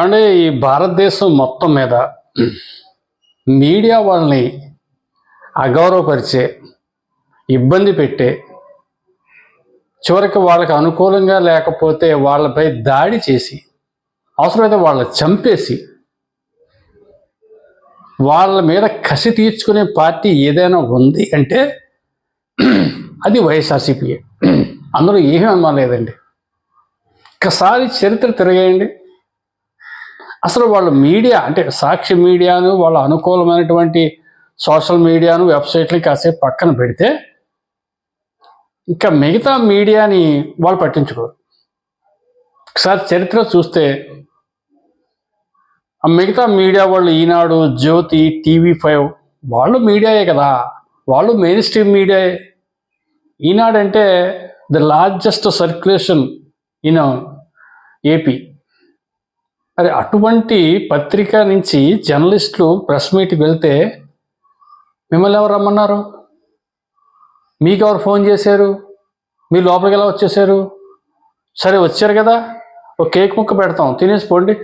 అంటే ఈ భారతదేశం మొత్తం మీద మీడియా వాళ్ళని అగౌరవపరిచే ఇబ్బంది పెట్టే చివరికి వాళ్ళకి అనుకూలంగా లేకపోతే వాళ్ళపై దాడి చేసి అవసరమైతే వాళ్ళని చంపేసి వాళ్ళ మీద కసి తీర్చుకునే పార్టీ ఏదైనా ఉంది అంటే అది వైఎస్ఆర్సీపీ అందులో ఏమీ అనుమానం లేదండి. ఒకసారి చరిత్ర తిరగేయండి. అసలు వాళ్ళు మీడియా అంటే సాక్షి మీడియాను వాళ్ళ అనుకూలమైనటువంటి సోషల్ మీడియాను వెబ్సైట్లు కాసేపు పక్కన పెడితే ఇంకా మిగతా మీడియాని వాళ్ళు పట్టించుకోరు. ఒకసారి చరిత్ర చూస్తే ఆ మిగతా మీడియా వాళ్ళు ఈనాడు జ్యోతి టీవీ ఫైవ్ వాళ్ళు మీడియాయే కదా. వాళ్ళు మెయిన్ స్ట్రీమ్ మీడియాయే. ఈనాడంటే the largest circulation in AP. మరి అటువంటి పత్రిక నుంచి జర్నలిస్టులు ప్రెస్ మీట్కి వెళ్తే మిమ్మల్ని ఎవరు రమ్మన్నారు? మీకు ఎవరు ఫోన్ చేశారు? మీ లోపలికి ఎలా వచ్చేసారు సరే వచ్చారు కదా. ఒక కేక్ ముక్క పెడతాం తినేసి పోండి.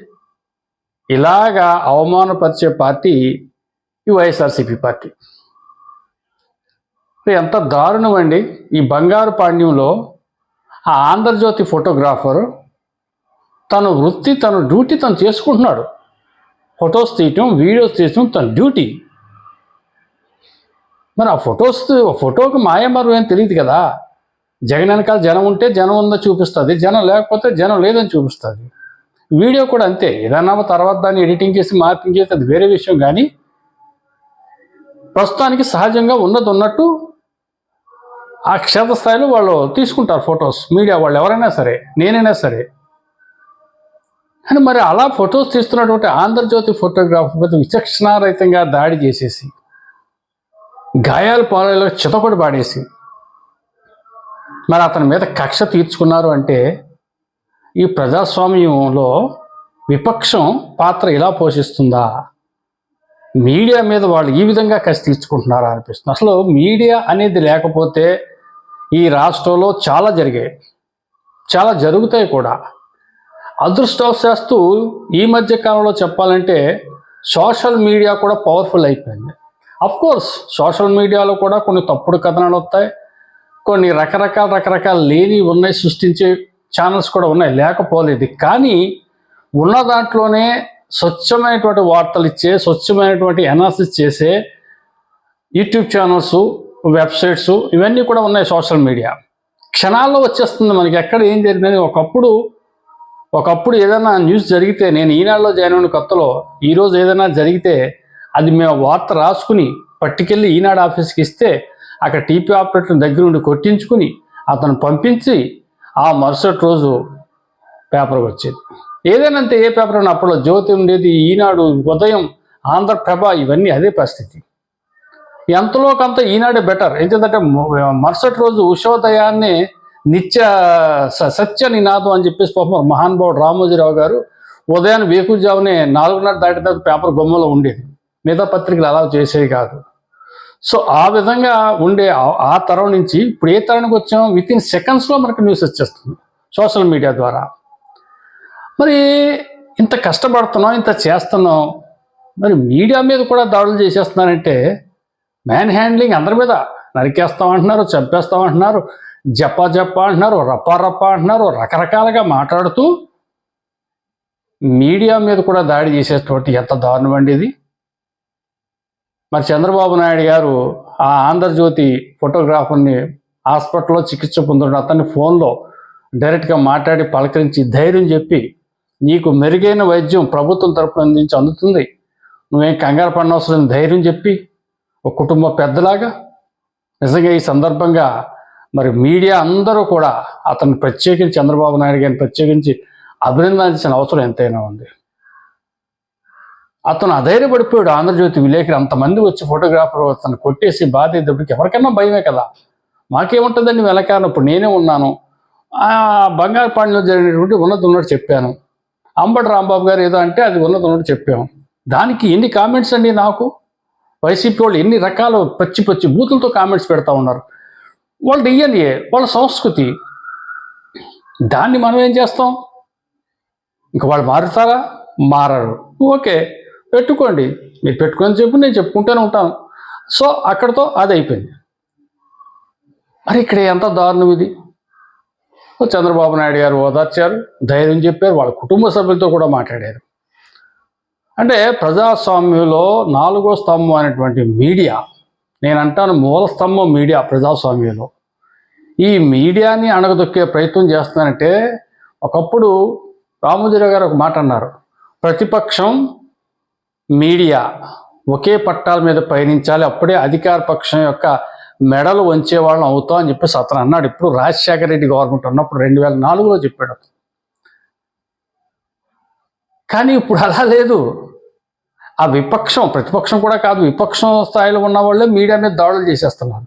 ఇలాగా అవమానపరిచే పార్టీ ఈ వైఎస్ఆర్సీపీ పార్టీ. ఎంత దారుణం అండి. ఈ బంగారు పాండ్యంలో ఆ ఆంధ్రజ్యోతి ఫోటోగ్రాఫర్ తన వృత్తి తన డ్యూటీ తను చేసుకుంటున్నాడు. ఫొటోస్ తీయటం వీడియోస్ తీయటం తన డ్యూటీ. మరి ఆ ఫొటోస్ ఫోటోకి మాయమరు ఏం తెలియదు కదా? జగన్ వెనకాల జనం ఉంటే జనం ఉందో చూపిస్తుంది జనం లేకపోతే జనం లేదని చూపిస్తుంది. వీడియో కూడా అంతే. ఏదన్నా తర్వాత దాన్ని ఎడిటింగ్ చేసి మార్కింగ్ చేసి అది వేరే విషయం కానీ ప్రస్తుతానికి సహజంగా ఉన్నది ఉన్నట్టు ఆ క్షేత్రస్థాయిలో వాళ్ళు తీసుకుంటారు ఫొటోస్. మీడియా వాళ్ళు ఎవరైనా సరే నేనైనా సరే. అని మరి అలా ఫొటోస్ తీస్తున్నటువంటి ఆంధ్రజ్యోతి ఫోటోగ్రాఫర్ మీద విచక్షణారహితంగా దాడి చేసేసి గాయాల పాలలో చితకొడి పాడేసి మరి అతని మీద కక్ష తీర్చుకున్నారు అంటే ఈ ప్రజాస్వామ్యంలో విపక్షం పాత్ర ఇలా పోషిస్తుందా? మీడియా మీద వాళ్ళు ఈ విధంగా కసి తీర్చుకుంటున్నారా అనిపిస్తుంది. అసలు మీడియా అనేది లేకపోతే ఈ రాష్ట్రంలో చాలా జరిగాయి. చాలా జరుగుతాయి కూడా. అదృష్టవశాస్తు ఈ మధ్య కాలంలో చెప్పాలంటే సోషల్ మీడియా కూడా పవర్ఫుల్ అయిపోయింది. కోర్స్ సోషల్ మీడియాలో కూడా కొన్ని తప్పుడు కథనాలు వస్తాయి. కొన్ని రకరకాల రకరకాల లేని ఉన్నాయి సృష్టించే ఛానల్స్ కూడా ఉన్నాయి. లేకపోలేదు. కానీ ఉన్న దాంట్లోనే స్వచ్ఛమైనటువంటి వార్తలు ఇచ్చే స్వచ్ఛమైనటువంటి అనాలిసిస్ చేసే యూట్యూబ్ ఛానల్స్ వెబ్సైట్స్ ఇవన్నీ కూడా ఉన్నాయి సోషల్ మీడియా. క్షణాల్లో వచ్చేస్తుంది మనకి. ఎక్కడ ఏం జరిగిందని ఒకప్పుడు ఒకప్పుడు ఏదైనా న్యూస్ జరిగితే నేను ఈనాడులో జాయిన్ అయిన కొత్తలో ఈరోజు ఏదైనా జరిగితే అది మేము వార్త రాసుకుని పట్టుకెళ్ళి ఈనాడు ఆఫీస్కి ఇస్తే అక్కడ టీపీ ఆపరేటర్ దగ్గర నుండి కొట్టించుకుని అతను పంపించి ఆ మరుసటి రోజు పేపర్ వచ్చేది. ఏదైనా ఏ పేపర్ అయినా అప్పట్లో జ్యోతి ఉండేది ఈనాడు ఉదయం ఆంధ్రప్రభ ఇవన్నీ అదే పరిస్థితి. ఎంతలోకంత ఈనాడే బెటర్. ఎందుకంటే మరుసటి రోజు ఉషోదయాన్నే నిత్య స- సత్య నినాదం అని చెప్పేసి పాపం మహానుభావుడు రామోజీరావు గారు ఉదయాన్నే వేకుజామునే నాలుగున్నర దాటి తర్వాత పేపర్ బొమ్మలో ఉండేది. మిగతా పత్రికలు అలా చేసేవి కాదు. సో ఆ విధంగా ఉండే ఆ- తరం నుంచి ఇప్పుడు ఏ తరానికి వచ్చాం విత్ ఇన్ సెకండ్స్లో మనకు న్యూస్ వచ్చేస్తుంది సోషల్ మీడియా ద్వారా. మరి ఇంత కష్టపడుతున్నాం ఇంత చేస్తున్నాం మరి మీడియా మీద కూడా దాడులు చేసేస్తున్నారంటే మ్యాన్ హ్యాండ్లింగ్ అందరి మీద నరికేస్తాం అంటున్నారు జప జప అంటున్నారు రప్ప రప్ప అంటున్నారు రకరకాలుగా మాట్లాడుతూ మీడియా మీద కూడా దాడి చేసేటువంటి ఎంత దారుణం అండి ఇది. మరి చంద్రబాబు నాయుడు గారు ఆ ఆంధ్రజ్యోతి ఫోటోగ్రాఫర్ని హాస్పిటల్లో చికిత్స పొందుతున్న అతన్ని ఫోన్లో డైరెక్ట్గా మాట్లాడి పలకరించి ధైర్యం చెప్పి నీకు మెరుగైన వైద్యం ప్రభుత్వం తరపున అందించి అందుతుంది. నువ్వేం కంగారు పడనవసరం లేదు, ధైర్యం చెప్పి ఒక కుటుంబ పెద్దలాగా. నిజంగా ఈ సందర్భంగా మరి మీడియా అందరూ కూడా అతన్ని ప్రత్యేకించి చంద్రబాబు నాయుడు గారిని ప్రత్యేకించి అభినందించిన అవసరం ఎంతైనా ఉంది. అతను అధైర్యపడిపోయాడు ఆంధ్రజ్యోతి విలేకరి. అంతమంది వచ్చి ఫోటోగ్రాఫర్ అతను కొట్టేసి బాధ ఎవరికైనా భయమే కదా? మాకేముంటుందండి వెనకాల? ఇప్పుడు నేనే ఉన్నాను. బంగారుపాణిలో జరిగినటువంటి ఉన్నది ఉన్నట్టు చెప్పాను. అంబటి రాంబాబు గారు ఏదో అంటే అది ఉన్నది ఉన్నట్టు చెప్పాము దానికి ఎన్ని కామెంట్స్ అండి నాకు? వైసీపీ వాళ్ళు ఎన్ని రకాల పచ్చి పచ్చి బూతులతో కామెంట్స్ పెడతా ఉన్నారు. వాళ్ళ డిఎన్ఏ వాళ్ళ సంస్కృతి. దాన్ని మనం ఏం చేస్తాం? ఇంక వాళ్ళు మారుతారా? మారరు. ఓకే పెట్టుకోండి. మీరు పెట్టుకొని చెప్పు నేను చెప్పుకుంటూనే ఉంటాను. సో అక్కడతో అది అయిపోయింది. మరి ఇక్కడ ఎంత దారుణం ఇది? చంద్రబాబు నాయుడు గారు ఓదార్చారు ధైర్యం చెప్పారు వాళ్ళ కుటుంబ సభ్యులతో కూడా మాట్లాడారు. అంటే ప్రజాస్వామ్యంలో నాలుగో స్తంభం అనేటువంటి మీడియా నేను అంటాను మూలస్తంభం మీడియా ప్రజాస్వామ్యంలో. ఈ మీడియాని అణగదొక్కే ప్రయత్నం చేస్తున్నానంటే ఒకప్పుడు రామోజీరావు గారు ఒక మాట అన్నారు ప్రతిపక్షం మీడియా ఒకే పట్టాల మీద పయనించాలి అప్పుడే అధికార పక్షం యొక్క మెడలు వంచే వాళ్ళని అవుతాం అని చెప్పేసి అతను అన్నాడు. ఇప్పుడు రాజశేఖర రెడ్డి గవర్నమెంట్ ఉన్నప్పుడు రెండు వేల నాలుగులో చెప్పాడు కానీ ఇప్పుడు అలా లేదు. ఆ విపక్షం ప్రతిపక్షం కూడా కాదు విపక్షం స్థాయిలో ఉన్న వాళ్ళే మీడియా మీద దాడులు చేసేస్తున్నారు.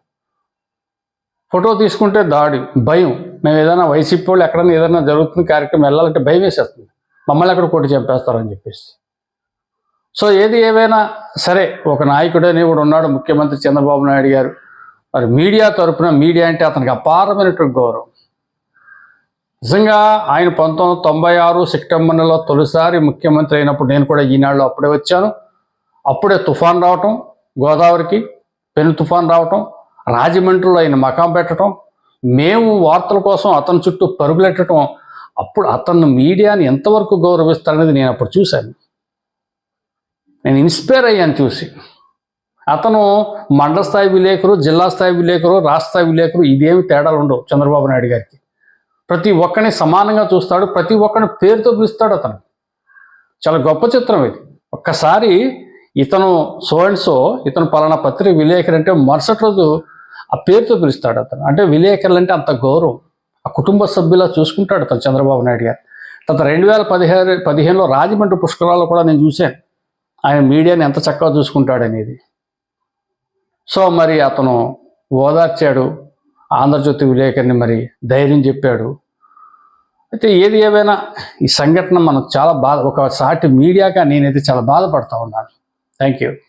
ఫోటో తీసుకుంటే దాడి భయం. మేము ఏదైనా వైసీపీ వాళ్ళు ఎక్కడైనా ఏదైనా జరుగుతున్న కార్యక్రమం వెళ్ళాలంటే భయం వేసేస్తుంది. మమ్మల్ని ఎక్కడ కొట్టి చంపేస్తారని చెప్పేసి. సో ఏది ఏవైనా సరే ఒక నాయకుడు కూడా ఉన్నాడు ముఖ్యమంత్రి చంద్రబాబు నాయుడు గారు. మరి మీడియా తరపున మీడియా అంటే అతనికి అపారమైనటువంటి గౌరవం. నిజంగా ఆయన పంతొమ్మిది వందల తొంభై ఆరు సెప్టెంబర్ నెలలో తొలిసారి ముఖ్యమంత్రి అయినప్పుడు నేను కూడా ఈనాడులో అప్పుడే వచ్చాను. అప్పుడే తుఫాన్ రావటం గోదావరికి పెను తుఫాన్ రావటం రాజమండ్రిలో ఆయన మకాం పెట్టడం మేము వార్తల కోసం అతని చుట్టూ పరుగులెట్టడం అప్పుడు అతను మీడియాని ఎంతవరకు గౌరవిస్తాడనేది నేను అప్పుడు చూశాను. నేను ఇన్స్పైర్ అయ్యాను చూసి. అతను మండల స్థాయి విలేకరు జిల్లా స్థాయి విలేకరు రాష్ట్ర స్థాయి విలేకరు ఇదేమి తేడాలు ఉండవు చంద్రబాబు నాయుడు గారికి. ప్రతి ఒక్కరిని సమానంగా చూస్తాడు ప్రతి ఒక్కరిని పేరుతో పిలుస్తాడు అతను. చాలా గొప్ప చిత్రం ఇది. ఒక్కసారి ఇతను సో అండ్ సో ఇతను పలానా పత్రిక విలేకరు అంటే మరుసటి రోజు ఆ పేరుతో పిలుస్తాడు అతను. అంటే విలేకరులు అంటే అంత గౌరవం. ఆ కుటుంబ సభ్యులా చూసుకుంటాడు అతను చంద్రబాబు నాయుడు గారు. తర్వాత రెండు వేల పదిహేను పదిహేనులో రాజమండ్రి పుష్కరాల్లో కూడా నేను చూశాను. ఆయన మీడియాని ఎంత చక్కగా చూసుకుంటాడనేది సో మరి అతను ఓదార్చాడు. ఆంధ్రజ్యోతి విలేకరిని మరి ధైర్యం చెప్పాడు. అయితే ఏది ఏమైనా ఈ సంఘటన మనకు చాలా బాధ ఒక సాటి మీడియాగా నేనైతే చాలా బాధపడతా ఉన్నాను. Thank you.